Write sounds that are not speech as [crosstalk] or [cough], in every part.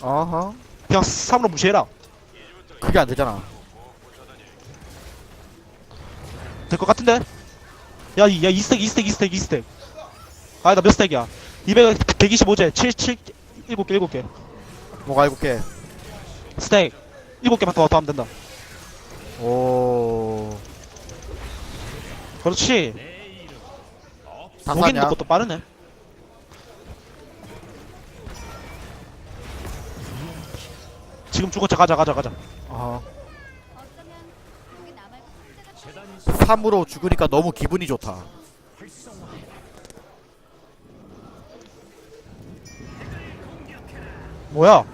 어허. 그냥 3으로 무시해라 그게 안 되잖아. 될 것 같은데? 야, 이- 야, 2스택, 2스택, 2스택, 2스택. 아니다, 몇 스택이야? 200, 125제, 7, 7, 7개, 7개. 뭐가 일곱 개. 스택. 7개만 더, 더 하면 된다. 오. 그렇지. 다 보기는 샀냐? 것도 빠르네. 지금 죽었자, 가자, 가자, 가자. 혼자가 3으로 죽으니까 너무 기분이 좋다. 뭐야?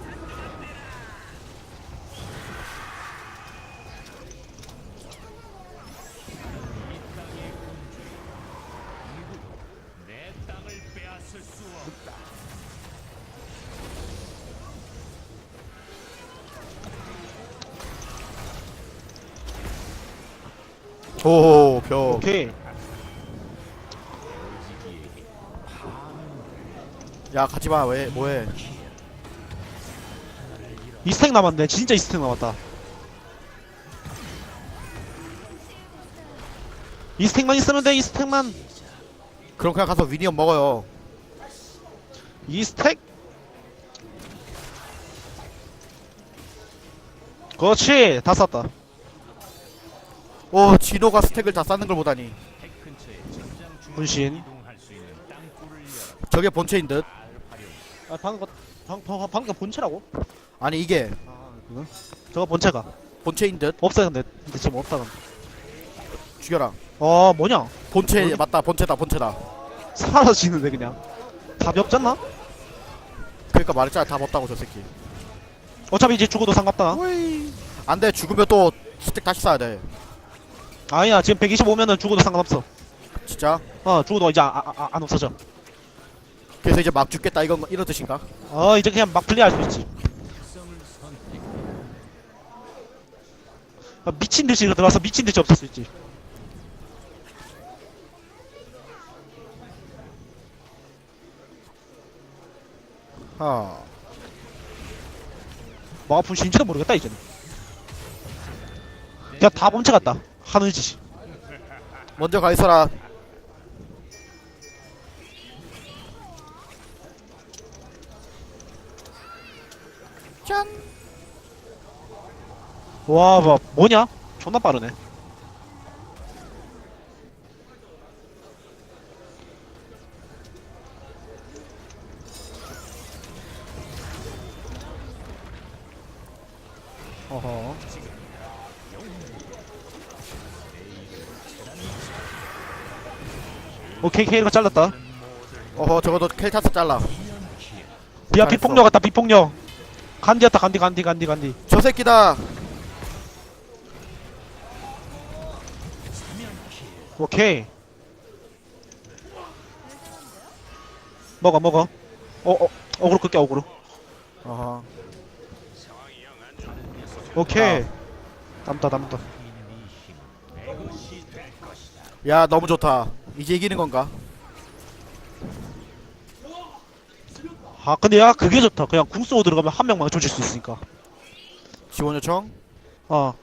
오, 벼. 오케이. 야, 가지 마. 왜, 뭐해. 2스택 남았네. 진짜 2스택 남았다. 2스택만 있으면 돼, 2스택만. 그럼 그냥 가서 위니엄 먹어요. 2스택. 그렇지. 다 쐈다. 오, 진호가 스택을 다 쌓는 걸 보다니. 분신. 저게 본체인 듯. 아, 방금, 거- 방, 방, 방금 본체라고? 아니, 이게 아? 저거 본체가. 본체인 듯. 없어요, 근데. 근데 지금 없다. 근데. 죽여라. 어, 뭐냐? 본체, 어디- 맞다. 본체다, 본체다. 사라지는데, 그냥. 답이 없잖나? 그러니까 말했잖아. 다 없다고, 저 새끼. 어차피 이제 죽어도 상관없다. 안 돼. 죽으면 또 스택 다시 쌓아야 돼. 아니야, 지금 125면은 죽어도 상관없어. 진짜? 어, 죽어도 이제 아, 아, 아, 안 없어져. 그래서 이제 막 죽겠다. 이건, 이런 뜻인가? 어, 이제 그냥 막 플레이할 수 있지. 아, 미친 듯이 이거 들어와서 미친 듯이 없을 수 있지. 어. 뭐 아픈 신지도 모르겠다, 이제는. 그냥 다 본체 같다. 하늘 짓이. 먼저 가 있어라. 짠. 와, 뭐, 뭐냐? 존나 빠르네. 오케이, 케이가 잘랐다. 어허, 저거도 켈타스 잘라. 비야. 비폭력 같다, 비폭력. 간디였다, 간디, 간디, 간디, 간디. 저 새끼다. 오케이. 먹어, 먹어. 어, 어, 어그로 끌게, 어그로. 어허. 오케이. 남다, 남다. 야, 너무 좋다. 이제 이기는 건가? 아, 근데 야, 그게 좋다. 그냥 궁 쏘고 들어가면 한 명만 조질 수 있으니까. 지원 요청? 어.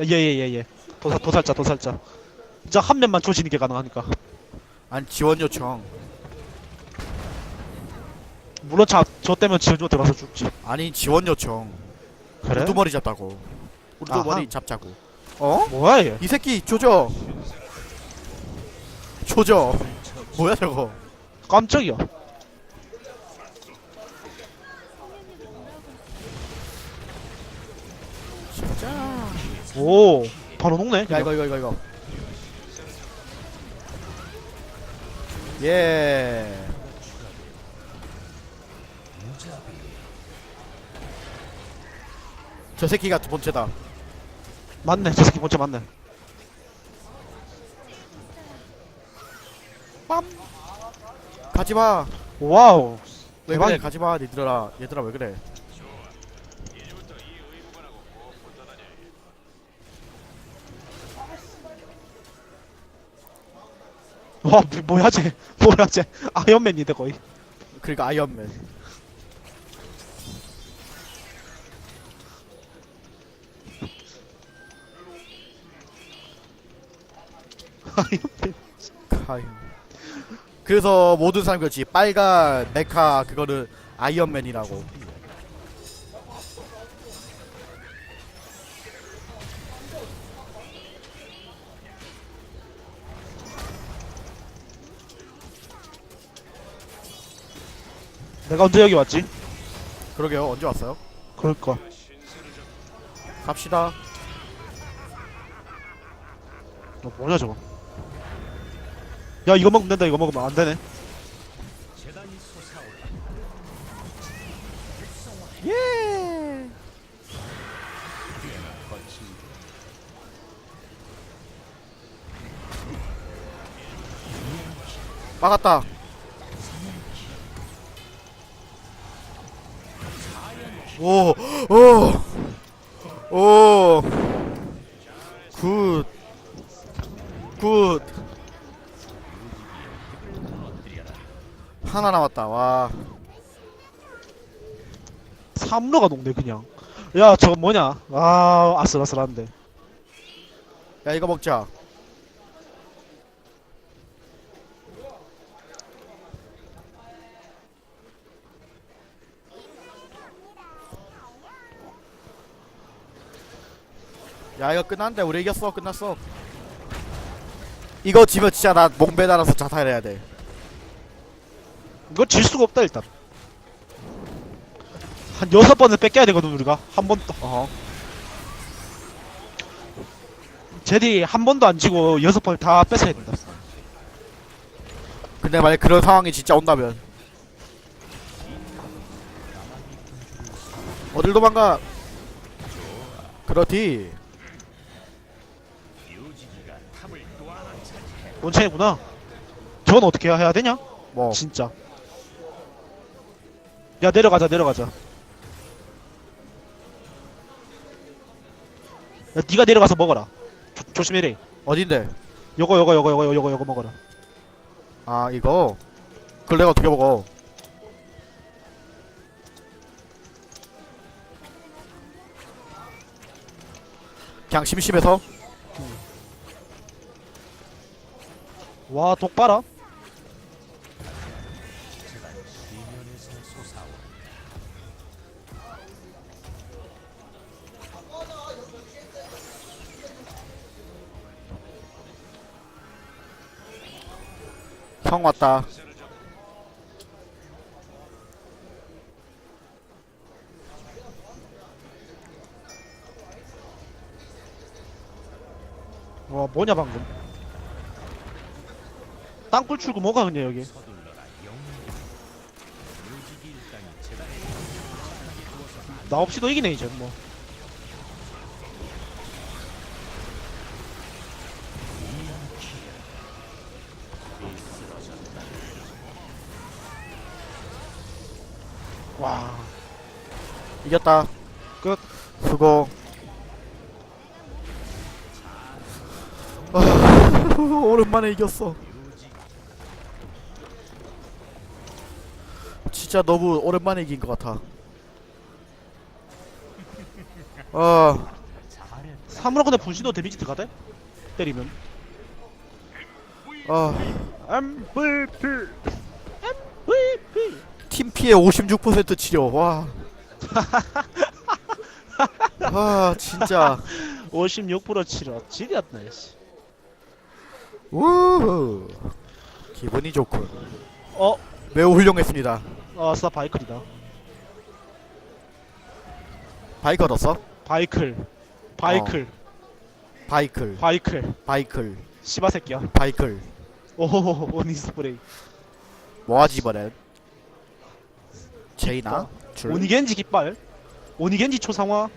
예, 예, 예, 예. 도살, 도살자, 도살자. 진짜 한 명만 조지는 게 가능하니까. 아니, 지원 요청. 물론 자, 저 때문에 지어주고 들어가서 죽지. 아니, 지원 요청. 그래? 우두머리 잡다고. 우두머리 아하. 잡자고. 어? 뭐야, 얘. 이 새끼 조져. 조져. 뭐야 저거? 깜짝이야. 오, 바로 녹네. 야 이거 이거 이거 이거. 예. 저 새끼가 두 번째다. 맞네, 저 새끼 본체 맞네. 가지마. 와우. 왜 대박. 그래 가지마 니들아. 얘들아 왜 그래? 와 뭐, 뭐야 쟤? [laughs] 뭐야 쟤? 아이언맨이다 거의. 그러니까 아이언맨. [laughs] 아이언맨. 아이언맨. 그래서 모든 사람이 그렇지. 빨간 메카 그거를 아이언맨이라고. 내가 언제 여기 왔지? 그러게요. 언제 왔어요? 그럴까. 갑시다. 어, 뭐냐 저거. 야 이거 먹으면 된다 이거 먹으면 안 되네. 예. 막았다. 오, 오, 하나 남았다. 와, 삼로가 녹네 그냥. 야 저거 뭐냐? 아 아슬아슬한데. 야 이거 먹자. 야 이거 끝났는데 우리 이겼어 끝났어 이거 지면 진짜 나 몽배 달아서 자살해야 돼 이거 질 수가 없다 일단. 한 여섯 번을 뺏겨야 되거든 우리가 한 번. 더. 어허 제디 한 번도 안 지고 여섯 번다 뺏어야 된다. 근데 만약 그런 상황이 진짜 온다면 어딜 도망가 그렇디 원창이구나. 저건 어떻게 해야 되냐? 뭐 진짜. 야 내려가자 내려가자. 야 네가 내려가서 먹어라. 조, 조심해래. 어딘데 요거 요거 요거 요거 요거 요거 먹어라. 아 이거 그걸 내가 어떻게 먹어 그냥 심심해서 와 독 봐라. 형 왔다 와 뭐냐 방금. 땅굴 출구 뭐가 그냐 여기. 나 없이도 이기네 이제 뭐. 와. 이겼다 끝. 수고 아, [laughs] 오랜만에 이겼어 진짜 너무 오랜만에 이긴 것 같아 아 사무라 근데 분신도 데미지 들어가대? 때리면. 아, MVP. MVP. 팀 피해 56% 치료 와. [laughs] 아 진짜 56% 치료. 지렸네. 씨. 우 기분이 좋군 어, 매우 훌륭했습니다 어, 사 바이클이다. 바이크 얻었어? 바이클. 바이클. 바이클 바이클. 바이클 씨바 새끼야. 바이클 오호호, 오니 스프레이. 뭐하지 이번엔 제이나? 줄? 오니겐지 깃발. 오니겐지 초상화.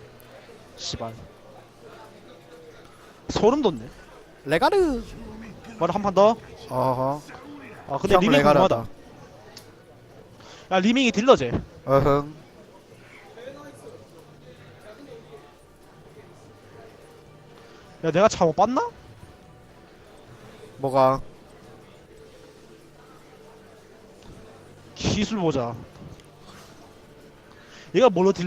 씨발. 소름 돋네. 레가르 바로 한 판 더. 어허 아, 근데 형 리밍 레가르다 궁금하다. 야, 리밍이 딜러제. 어흥 야, 내가 잘못 봤나? 뭐가 기술 보자. 얘가 뭘로 딜러